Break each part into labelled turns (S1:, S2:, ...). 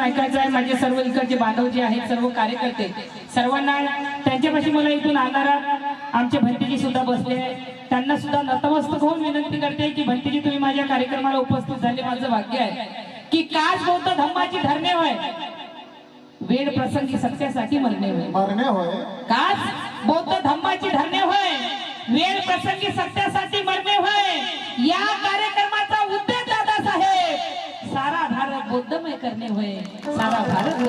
S1: ऐकायचं आहे. माझे सर्व इकडचे बांधव जे आहेत सर्व कार्यकर्ते. सर्वांना त्यांच्यापाशी मला इथून आणणारा आमचे भंतीजी सुद्धा बसले त्यांना सुद्धा नतमस्तक होऊन विनंती करते की भंतीजी तुम्ही माझ्या कार्यक्रमाला उपस्थित झाले. माझं भाग्य आहे. की काच बौद्ध धम्माची धरणे होय. वेळ प्रसंगी सत्यासाठी मरणे होय.
S2: मरणे होय.
S1: काच बौद्ध धम्माची धरणे होय. वेळ प्रसंगी सत्यासाठी मरणे होय. या कार्यक्रमाचा उद्देश दादा साहेब सारा भारत बौद्धमय करणे होय. सारा भारत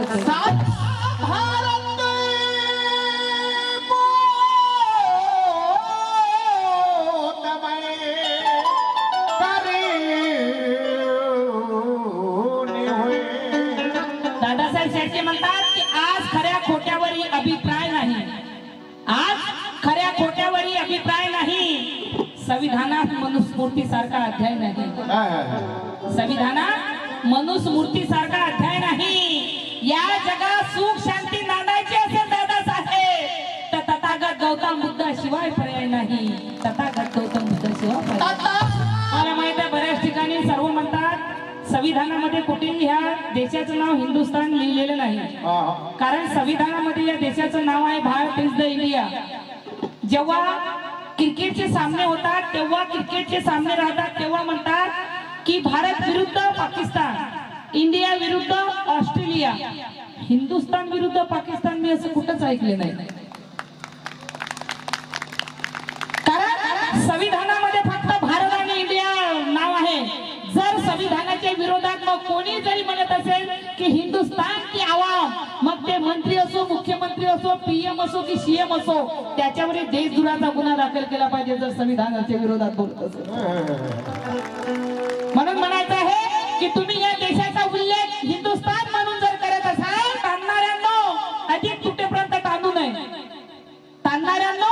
S1: शेळके म्हणतात की आज खऱ्या खोट्यावरही अभिप्राय नाही. आज खऱ्या खोट्यावरही अभिप्राय नाही. संविधानात मनुस्मृती सारखा अध्याय नाही. संविधानात मनुस्मृती सारखा अध्याय नाही. या जगात सुख शांती नांदायची असेल दादासाहेब तर तथागत गौतम बुद्ध शिवाय पर्याय नाही. तथागत गौतम बुद्ध शिवाय. मला माहीत आहे बऱ्याच ठिकाणी सर्व म्हणतात संविधानामध्ये कुठेही ह्या देशाचं नाव हिंदुस्थान लिहिलेलं नाही. कारण संविधानामध्ये या देशाचं नाव आहे भारत इज द इंडिया. जेव्हा क्रिकेटचे सामने होतात तेव्हा क्रिकेटचे सामने राहतात तेव्हा म्हणतात की भारत विरुद्ध पाकिस्तान इंडिया विरुद्ध ऑस्ट्रेलिया हिंदुस्थान विरुद्ध पाकिस्तान मी असं कुठंच ऐकले नाही. कारण संविधान फक्त भारत आणि इंडिया नाव आहे जर संविधानाच्या विरोधात कोणी जरी म्हणत असेल की हिंदुस्तान की आवाम मग ते मंत्री असो मुख्यमंत्री असो पीएम असो की सीएम असो त्याच्यावर देशद्रोहाचा गुन्हा दाखल केला पाहिजे जर संविधानाच्या विरोधात बोलत असेल. म्हणून म्हणायचं आहे की तुम्ही या देशाचा उल्लेख हिंदुस्तान म्हणून जर करत असाल ताणणाऱ्यांनो अधिक तुटेपर्यंत ताणू नये. ताणणाऱ्यांनो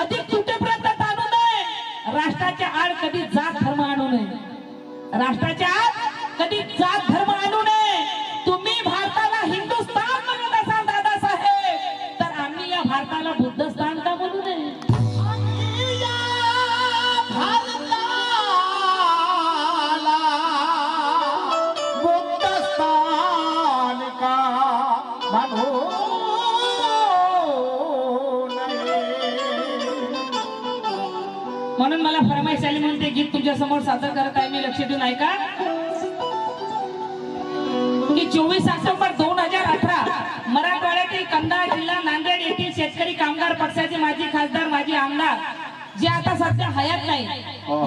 S1: अधिक तुटेपर्यंत ताणू नये. राष्ट्राच्या आड कधी जात धर्म आणू नये. राष्ट्राच्या आड कधी जात धर्म आणू नये. तुम्ही भारताला हिंदुस्थान म्हणत असाल दादासाहेब. तर आम्ही या भारताला बुद्धस्थान का म्हणू नये? म्हणून मला फरमाईश आली म्हणून ते गीत तुमच्यासमोर सादर करत आहे मी लक्ष देऊन ऐका. की चोवीस ऑक्टोबर दोन हजार अठरा मराठवाड्यातील कंधार जिल्हा नांदेड येथील शेतकरी कामगार पक्षाचे माजी खासदार माजी आमदार जे आता सध्या हयात नाही.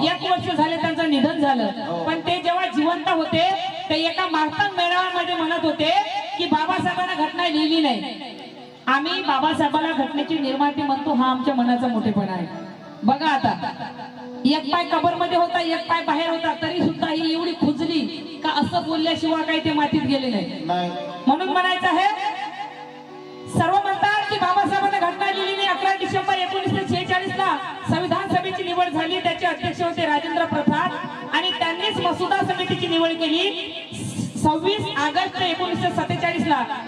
S1: एक वर्ष झाले त्यांचं निधन झालं. पण ते जेव्हा जिवंत होते ते एका मारतान मेळाव्यामध्ये म्हणत होते की बाबासाहेबांना घटना लिहिली नाही. आम्ही बाबासाहेबांना घटनेची निर्माती म्हणतो हा आमच्या मनाचा मोठेपणा आहे. बघा आता एक पाय कबरमध्ये होता एक पाय बाहेर होता तरी सुद्धा ही एवढी खुजली का असं बोलल्याशिवाय काही ते मातीत गेले नाही. म्हणून म्हणायचं आहे सर्व म्हणतात की बाबासाहेबांना घटना लिहिली अकरा डिसेंबर एकोणीसशे शेहेचाळीस ला संविधान सभेची निवड झाली. त्याचे अध्यक्ष होते राजेंद्र प्रसाद आणि त्यांनीच मसुदा समितीची निवड केली. सव्वीस ऑगस्ट एकोणीसशे सत्तेचाळीस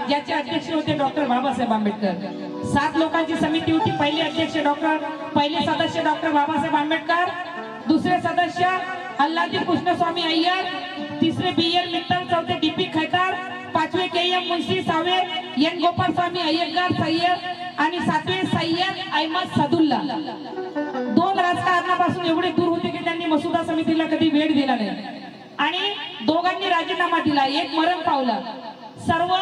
S1: ज्याचे अध्यक्ष होते डॉक्टर बाबासाहेब आंबेडकर. सात लोकांची समिती होती. पहिले अध्यक्ष डॉक्टर पहिले सदस्य डॉक्टर बाबासाहेब आंबेडकर दुसरे सदस्य अल्लादी कृष्णस्वामी अय्यर तिसरे बी एल मित्तल चौथे डी पी खैतार पाचवे के एम मुन्शी सहावे एन गोपाल स्वामी अय्यंगार सय्यद आणि सातवे सय्यद अहमद सदुल्ला. दोन राजकारणापासून एवढे दूर होते की त्यांनी मसुदा समितीला कधी वेळ दिला नाही. आणि दोघांनी राजीनामा दिला. एक मरण पावला. सर्व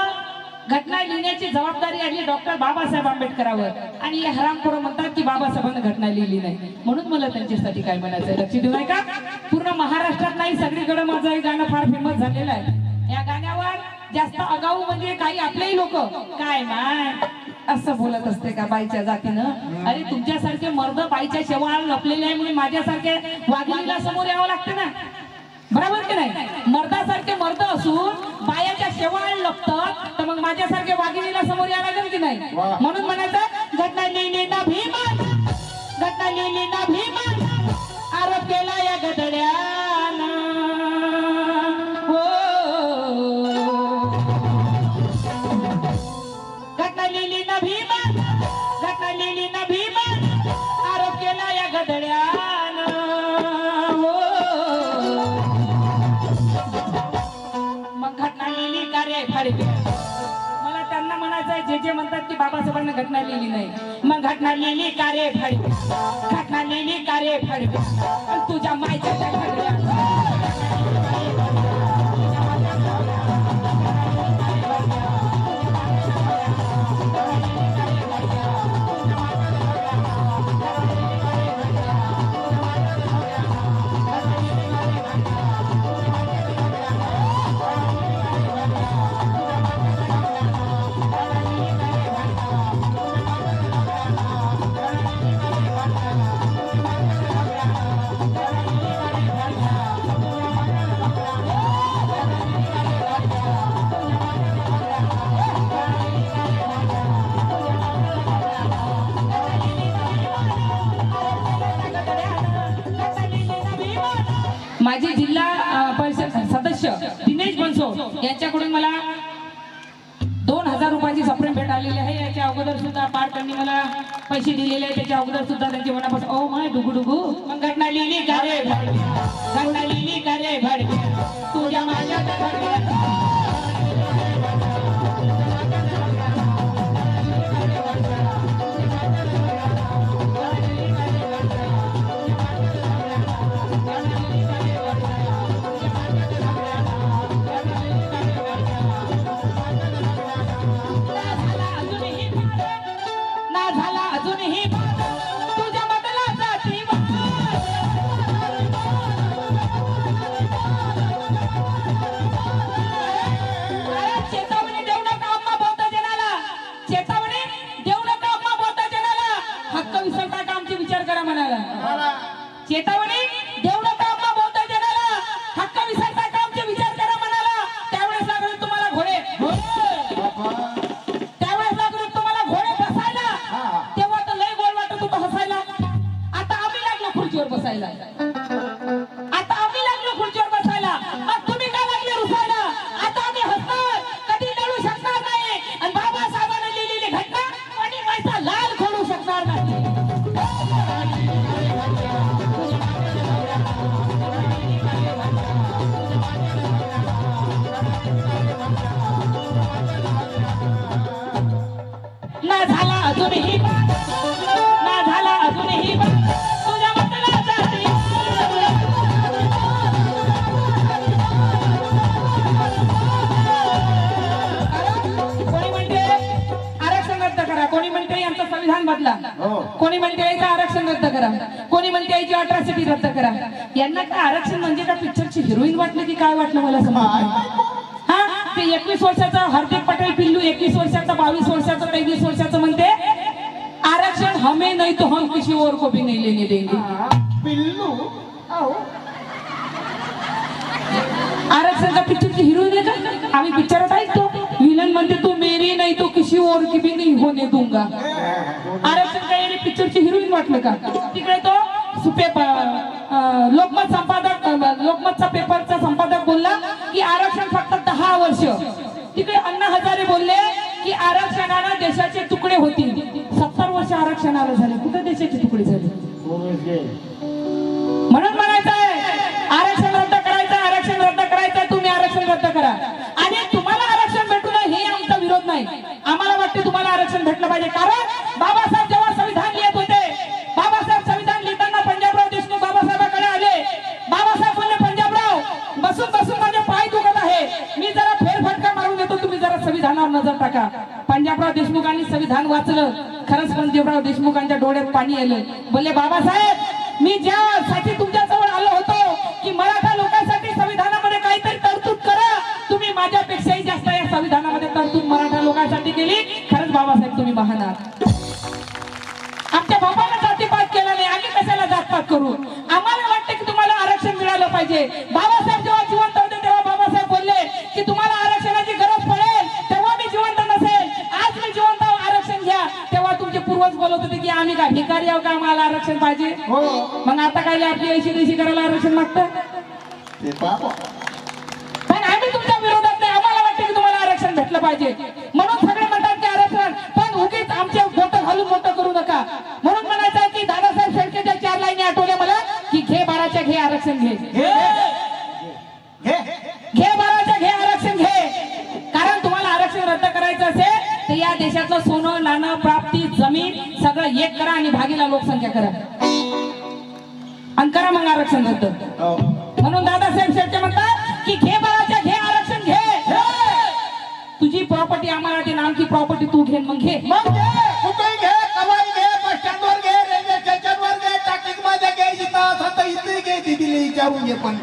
S1: घटना लिहिण्याची जबाबदारी आली डॉक्टर बाबासाहेब आंबेडकरावर. आणि हे हरामखोर म्हणतात की बाबासाहेबांनी घटना लिहिली नाही. म्हणून मला त्यांच्यासाठी काय म्हणायचं लक्ष देऊ नये का? पूर्ण महाराष्ट्रात नाही सगळीकडे माझं हे गाणं फार फेमस झालेलं आहे. या गाण्यावर जास्त आगाऊ म्हणजे काही आपलेही लोक. काय माय? असं बोलत असते का बाईच्या जातीनं? अरे तुमच्यासारखे मर्द बाईच्या शेवाळ लपलेले आहे म्हणून माझ्यासारखे वाघिणीला समोर यावं लागतं ना? बरोबर की नाही? मर्दासारखे मर्द असून बायाच्या शेवाळ लपतात. तर मग माझ्यासारखे वाघिणीला समोर यावं लागेल की नाही. म्हणून म्हणायचं घटना लिहिली ना भीमन. घटना लिहिली ना भीमन. आरोप केला या गधड्यानं जे जे म्हणतात की बाबासाहेबांना घटना लिहिली नाही. मग घटना लिहिली का रे फाडे घटना लिहिली का रे फाडे पण तुझ्या मायच्या पैसे दिलेले आहे त्याच्या अगोदर सुद्धा त्यांच्या मनापासून oh ओ माय डुगू डुगू. मग घटना लिहिली का रे घटना लिहिली. आरक्षण रद्द करा. कोणी म्हणते याची अट्रॉसिटी रद्द करा. यांना काय आरक्षण म्हणजे का पिक्चरची हिरोईन वाटलं की काय वाटलं मला समजत हा? ते एकवीस वर्षाचा हार्दिक पटेल पिल्लू एकवीस वर्षाचा बावीस वर्षाचा तेवीस वर्षाचं म्हणते आरक्षण हमें नहीं तो हम किसी और को भी नहीं लेने देंगे.
S2: पिल्लू?
S1: आरक्षण का पिक्चरची हिरोईन आहे का? आम्ही पिक्चरात ऐकतो. विलन म्हणते तू मेरी नाही तो किसी और की भी नहीं होने दूंगा. आरक्षण हिरोईन वाटलं का? तिकडे तो लोकमत संपादक लोकमतचा पेपरचा संपादक बोलला की आरक्षण फक्त दहा वर्ष. तिकडे अण्णा हजारे बोलले की आरक्षणानं देशाचे तुकडे होतील. सत्तर वर्ष आरक्षणाला झाले. कुठे देशाचे तुकडे झाले? म्हणून म्हणायचं आहे आरक्षण रद्द करायचं आरक्षण रद्द करायचं तुम्ही आरक्षण रद्द करा. आणि तुम्हाला आरक्षण भेटू नये हे आमचा विरोध नाही. आम्हाला वाटते तुम्हाला आरक्षण भेटलं पाहिजे. कारण बाबा होता का पंजाबराव देशमुखांनी संविधान वाचलं. खरंच पंजाबराव देशमुखांच्या डोळ्यात पाणी आलं. बोलले बाबासाहेब मी ज्यासाठी तुमच्या जवळ आलो होतो की मराठा लोकांसाठी संविधानामध्ये काहीतरी तरतूद करा. तुम्ही माझ्यापेक्षाही जास्त या संविधानामध्ये तरतूद मराठा लोकांसाठी केली. खरंच बाबासाहेब तुम्ही महान आहात. आमच्या बाबाला जातीपात केला नाही. आम्ही कशाला जातपात करू? आरक्षण पाहिजे.
S2: हो.
S1: मग आता काय आपली ऐशी देशी करायला आरक्षण मागतं?
S2: ते बाबा
S1: पण आम्ही तुमच्या विरोधात नाही. आम्हाला वाटतं की तुम्हाला आरक्षण भेटलं पाहिजे. म्हणून सगळे म्हणतात की आरक्षण. पण उगीच आमचे बोटं घालून मोठं करू नका. म्हणून म्हणायचं की दादासाहेब शेळकेच्या चार लाईनी आठवल्या मला की घे बाराच्या घे आरक्षण घे. एक करा आणि भागीला लोकसंख्या करा. आणि करा मग आरक्षण रद्द.
S2: हो.
S1: म्हणून दादासाहेब शेट्टे म्हणतात की घे बाळाच्या घे आरक्षण घे. तुझी प्रॉपर्टी आम्हाला आणि आमची प्रॉपर्टी तू घे मग घे.
S2: मग घे. कवाई घे? बस स्टँडवर घे रेल्वे स्टेशनवर घे टाकीत मध्ये घे जिथं असं तर इथे घे दिदीला विचारून घे पण.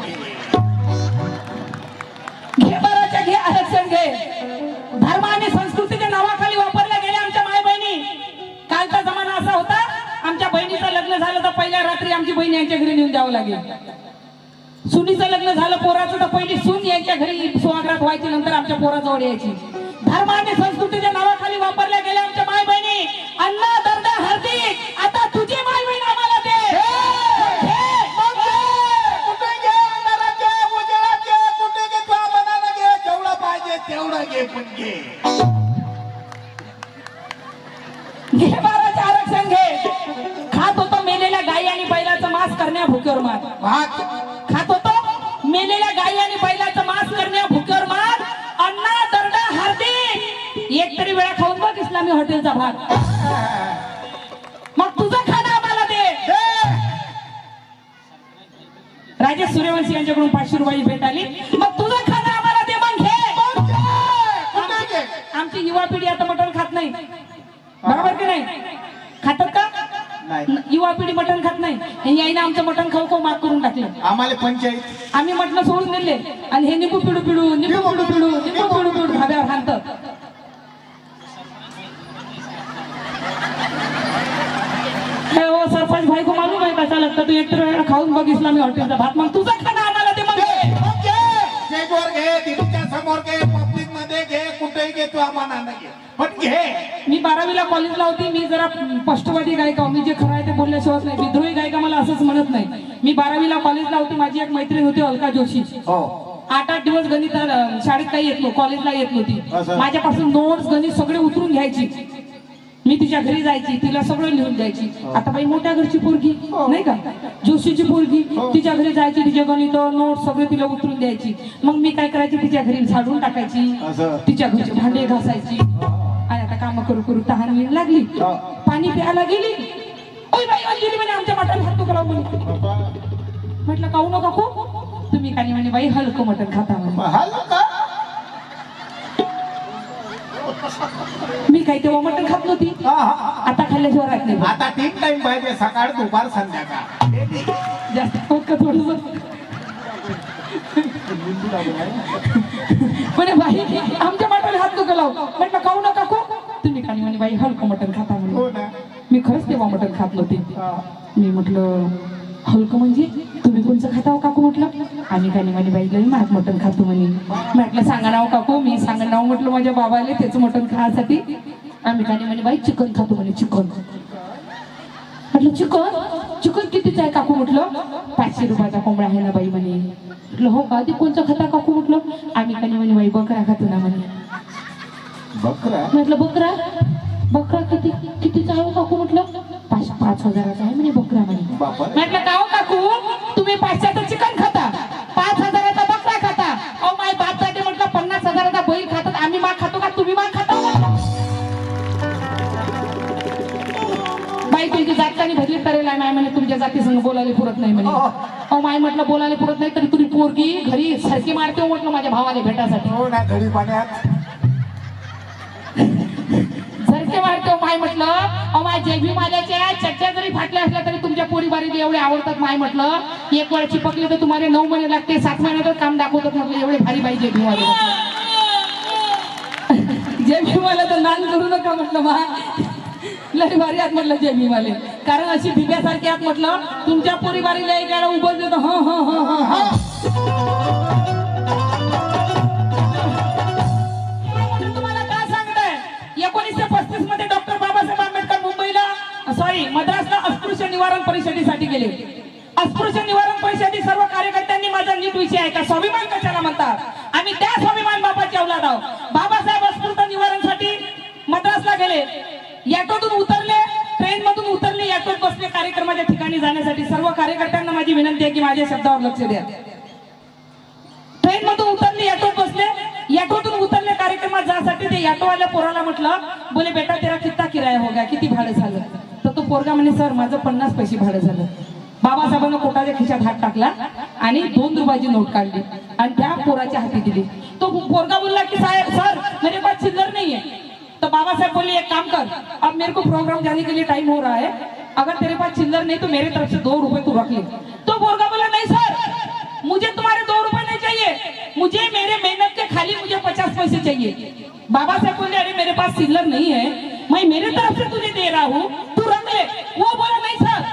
S2: घे
S1: आरक्षण घे. पहिल्या बहीण यांच्या घरी नेऊन द्यावं लागेल. सुनीचं लग्न झालं पोराचं तर पहिली सून यांच्या घरी सुहागरात व्हायची नंतर आमच्या पोराजवळ यायची. धर्माने संस्कृतीच्या नावाखाली वापरल्या गेल्या आमच्या माय बहिणी अन्न करण्या भुकेवर मार.
S2: भात.
S1: खात होतो? मेलेल्या गायी आणि बैलाचं मांस करण्या भुकेवर मार. अण्णा दरडा हार्दिक. एक तरी वेळा खाऊन बघ इस्लामी हॉटेलचा भाग मग तुझं खाणं आम्हाला दे.
S2: घे
S1: राजेश सूर्यवंशी यांच्याकडून पाचशे रुपयाची भेट आली. मग तुझं खाणं आम्हाला दे मग घे. आमची युवा पिढी आता मटण खात नाही. बरोबर की नाही? खातात का?
S2: नाही.
S1: युवा पिढी मटण खात नाही. हे याईनं आमचं मटण खाऊ खाऊ माग करून टाकलं.
S2: आम्हाला पंचायत.
S1: आम्ही म्हटलं सोडून दिले. आणि हे निंबू पिडू पिडू निंबू पिडू पिडू निंबू पिडू पिडू धाब्यावर हाणतं हे हो सरपंच भाई को मालूम आहे कसा लागतं? तू एकतर वेळा खाऊन बघ इस्लामी हॉटेलचा भात. मग तुझं खाणं आम्हाला ते मग.
S2: घे दिदीच्या समोर घे पब्लिकमध्ये घे. कुठेही घे तुझ्या मनानं घे पण घे.
S1: मी बारावीला कॉलेजला होती मी जरा स्पष्टवादी गायिका मी जे खरं आहे ते बोलल्याशिवाय नाही. विद्रोही गायिका मला असंच म्हणत नाही. मी बारावीला कॉलेजला होती माझी एक मैत्रीण होती अलका जोशी.
S2: हो.
S1: आठ आठ दिवस गणित शाळेत काही येत नव्हतं कॉलेजला येत नव्हती? माझ्यापासून नोट्स गणित सगळे उतरून घ्यायची. मी तिच्या घरी जायची तिला सगळं लिहून द्यायची. आता बाई मोठ्या घरची पोरगी नाही का? जोशीची पोरगी तिच्या घरी जायची तिचे गणित नोट्स सगळे तिला उतरून द्यायची. मग मी काय करायची? तिच्या घरी झाडून टाकायची? तिच्या घरचे भांडे घासायची. आणि आता काम करू करू तहान लागली.
S2: हो.
S1: पाणी प्यायला गेली. म्हणे आमच्या मटण म्हटलं काऊ नका खो तुम्ही काही म्हणे बाई हलकं मटण खाता म्हणे. मी काही तेव्हा मटण खात नव्हती?
S2: हा, हा.
S1: आता खाल्ल्याशिवाय राहत नाही.
S2: आता तीन टाइम पाहिजे सकाळ दुपार संध्याकाळ. हे.
S1: जास्त खात का थोडस. म्हणे बाई आमच्या मटण हात नको लावू. म्हटलं खाऊ नका खो तुम्ही खाली म्हणे बाई हलकं मटण खाता
S2: हो
S1: म्हणे
S2: ना.
S1: मी खरंच तेव्हा मटण खात नव्हती.
S2: हा.
S1: मी म्हटलं हलकं म्हणजे? तुम्ही कोणचं खाता हो काकू म्हटलं. आम्ही काही म्हणे बाई लई महाग मटण खातो म्हणे. म्हटलं सांगा नाव काकू मी सांगा नाव म्हटलं माझ्या बाबाले त्याचं मटण खाण्यासाठी. आम्ही काही म्हणे बाई चिकन खातो म्हणे चिकन. म्हटलं चिकन? चिकन कितीचं आहे काकू? म्हटलं पाचशे रुपयाचा कोंबडा आहे ना बाई म्हणे. म्हटलं हो का? आधी कोणचं खाता काकू? म्हटलं. आम्ही काही म्हणे बाई बकरा खातो ना म्हणे.
S2: बकरा?
S1: म्हटलं बकरा? बकरा किती कितीचा आहे हो काकू? म्हटलं पाच पाच हजाराचा आहे म्हणे बकरा म्हणे. म्हटलं का हो काकू? आहे माय म्हणे तुमच्या जाती संग बोलायला पुरत नाही म्हणे. अहो माय म्हटलं बोलायला पुरत नाही तरी तुम्ही पोरगी घरी सरकी मारते हो म्हटलं माझ्या भावाला भेटासाठी.
S2: हो ना घडी पाण्यात.
S1: झरके मारतो माय म्हटलं. अहो माय जेबी माल्याच्या चट्ट्या जरी फाटल्या असल्या तरी तुमच्या पोरीबारीला एवढे आवडतात माय म्हटलं. एक वेळ चिपकले तर तुम्हाला नऊ महिने लागते सात महिन्यातच काम दाखवतात म्हटलं एवढे भारी बाई जेबी वाले जेबी वाले तर नान करू नका म्हटलं मा. लय भारी आत म्हटलं जेबी वाले. कारण अशी भिब्यासारखी आत म्हटलं तुमच्या पोरीबारीला एक वेळा उभं देतो. ह ह ह ह तुम्हाला काय सांगताय? एकोणीसशे पस्तीसमध्ये डॉक्टर बाबासाहेब आंबेडकर मुंबईला सॉरी मद्रासला अस्पृश्य निवारण परिषदेसाठी गेले. अस्पृश्य निवारण परिषदेत सर्व कार्यकर्त्यांनी माझा नीट विषय आहे का स्वाभिमान कशाला म्हणतात? आम्ही त्या स्वाभिमान बाबाची अवलाद आहोत. बाबा याटोतून उतरले ट्रेन मधून उतरले याटोत बसले कार्यक्रमाच्या ठिकाणी जाण्यासाठी. सर्व कार्यकर्त्यांना माझी विनंती आहे की माझ्या शब्दावर लक्ष द्या. ट्रेन मधून उतरले ऑटोत बसले. ऑटोतून उतरले कार्यक्रमात जासाठी ते ऑटोवाल्या पोराला म्हटलं बोले बेटा तेरा किती किराया हो गया किती भाडं झालं? तर तो पोरगा म्हणे सर माझं पन्नास पैसे भाडं झालं. बाबासाहेबांना पोटाच्या खिशात हात टाकला आणि दोन रुपयाची नोट काढली आणि त्या पोराच्या हाती दिली. तो पोरगा बोलला की साहेब सर मेरे पास चिल्लर नाहीये तो बाबा साहब बोले, एक काम कर, अब मेरे को प्रोग्राम जाने के लिए टाइम हो रहा है। अगर तेरे पास चिल्लर नहीं तो मेरे तरफ़ से दो रुपए तू रख ले। तो बोरगा बोला, नहीं सर, मुझे तुम्हारे दो रुपए नहीं चाहिए। मुझे मेरे मेहनत के खाली मुझे पचास पैसे चाहिए। बाबा साहब बोले, अरे मेरे पास चिल्लर नहीं है। मैं मेरे तरफ़ से तुझे दे रहा हूँ, तू रख ले। वो बोला, नहीं सर,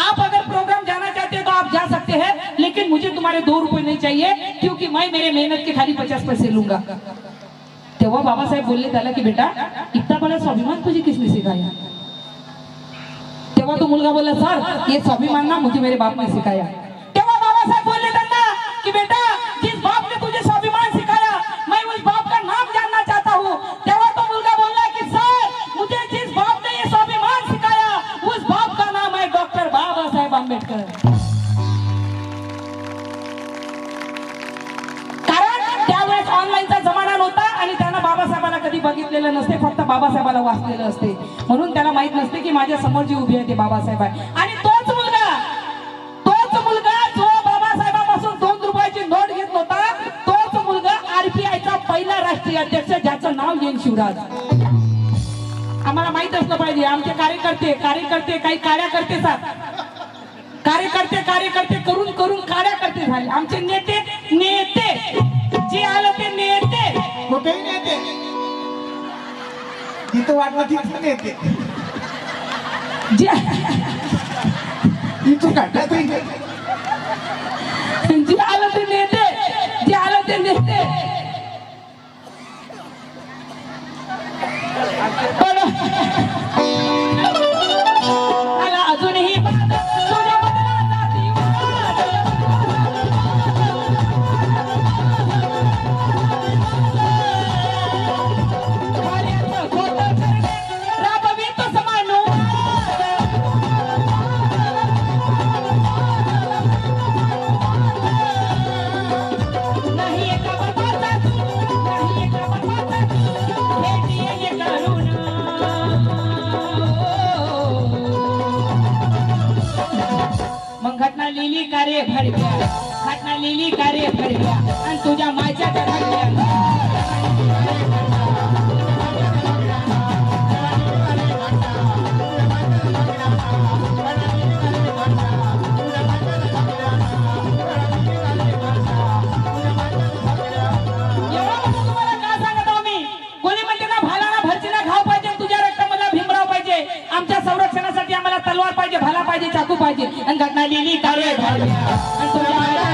S1: आप अगर प्रोग्राम जाना चाहते हैं तो आप जा सकते हैं, लेकिन मुझे तुम्हारे दो रुपए नहीं चाहिए, क्योंकि मैं मेरे मेहनत के खाली पचास पैसे लूँगा। तेव्हा बाबासाहेब बोलले त्याला की, बेटा इतना बड़ा स्वाभिमान तुझे किसने सिखाया तेव्हा तो मुलगा बोला सर, ये स्वाभिमान ना मुझे मेरे बाप ने सिखाया. तेव्हा बाबासाहेब बोलले त्यांना की, बेटा, जिस बाप ने तुझे स्वाभिमान सिखाया, मैं उस बाप का नाम जानना चाहता हूँ. तेव्हा तो मुलगा सर, मुझे जिस बाप ने ये स्वाभिमान सिखाया, उस बाप का नाम है डॉक्टर आंबेडकर. कारण त्यावेळेस ऑनलाईनचा जमाना बघितलेलं नसते फक्त बाबासाहेबाला वाचलेलं असते. म्हणून त्याला माहीत नसते की माझ्यासमोर जी उभी आहे ते बाबासाहेब आहे. आणि तोच मुलगा तोच मुलगा जो बाबासाहेबापासून दोन रुपयाची नोट घेत होता तोच मुलगा आरपीआयचा पहिला राष्ट्रीय अध्यक्ष ज्याचं नाव येईल शिवराज. आम्हाला माहीत असलं पाहिजे आमचे कार्यकर्ते कार्यकर्ते काही कार्यकर्ते कार्यकर्ते कार्यकर्ते करून करून कार्यकर्ते झाले. आमचे नेते नेते. जे आलं ते नेते.
S2: कुठेही नेते. तिथं वाटलं तिथं नेते
S1: जे
S2: इथून काढला
S1: जे आलं ते नेते. मग घटना लिहिली कार्य भरल्या घटना लिहिली कार्य भरल्या आणि तुझ्या मायच्या घडल्या पाहिजे चाकू पाहिजे. आणि घटना लिहिली कार्य आणि तुझ्या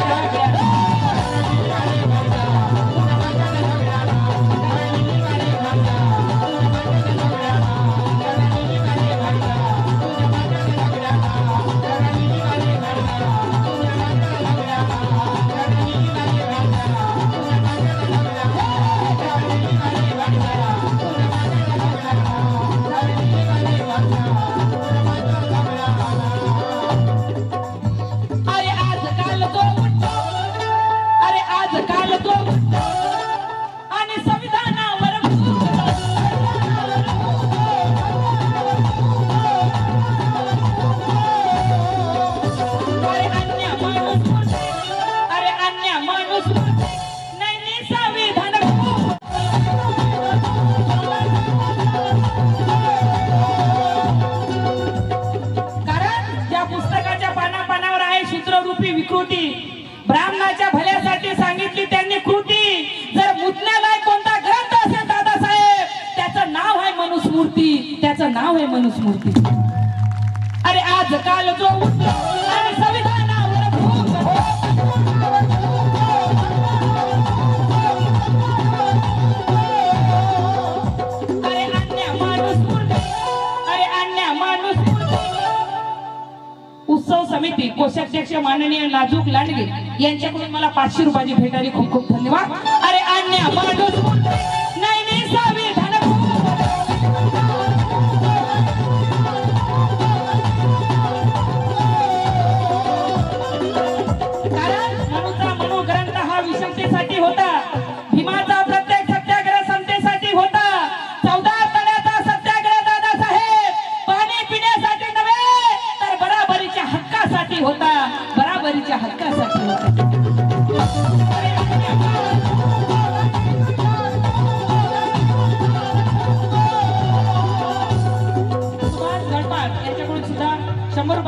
S1: यांच्याकडून मला पाचशे रुपयाची भेट आली खूप खूप धन्यवाद. अरे अन्य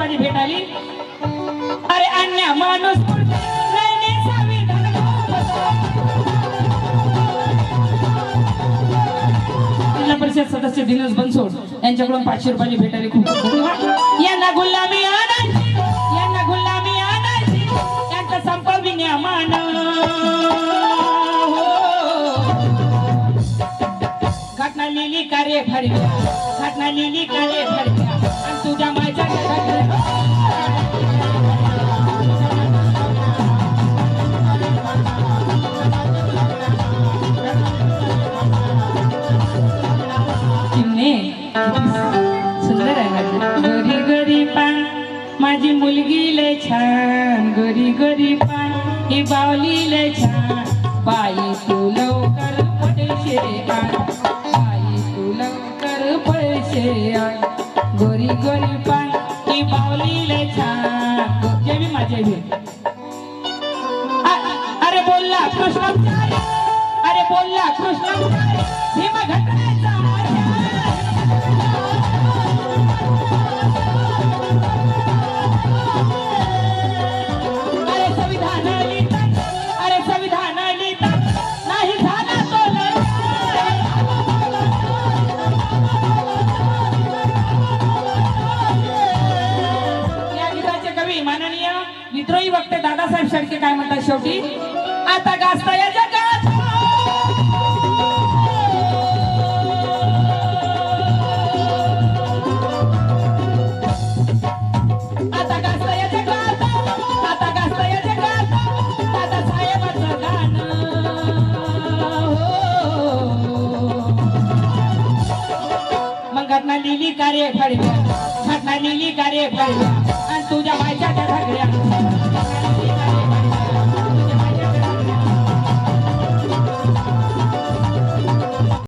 S1: माझी भेट आली? अरे अन्या माणूस जिल्हा परिषद सदस्य दिनेश बनसोड यांच्याकडून पाचशे रुपयाची भेट आली खूप. यांना गुलामी आणायची यांना गुलामी आणायची. यांचा संपविण्या मान हो. घटना लिहिली कार्य फडव्या घटना लिहिली कार्य माझी मुलगी लय छान गरी गरी पान ही बावली लय छान. बाई तू लवकर पैसे आण. बाई तू लवकर पैसे आण. गोरी गोरी पाय ही बावली लय छान. जे मी माझे भी अरे बोलला कृष्ण. अरे बोलला कृष्ण. घटनेचा दादासाहेब काय म्हणतात शेवटी? आता गाजता या जगात. आता गाजता या जगात. आता गाजता या जगात. गाणं. हो. मग घटना लिहिली कार्य फडव्या? घटना लिहिली कार्य फडव्या? आणि तुझ्या बायच्या त्या सगळ्या.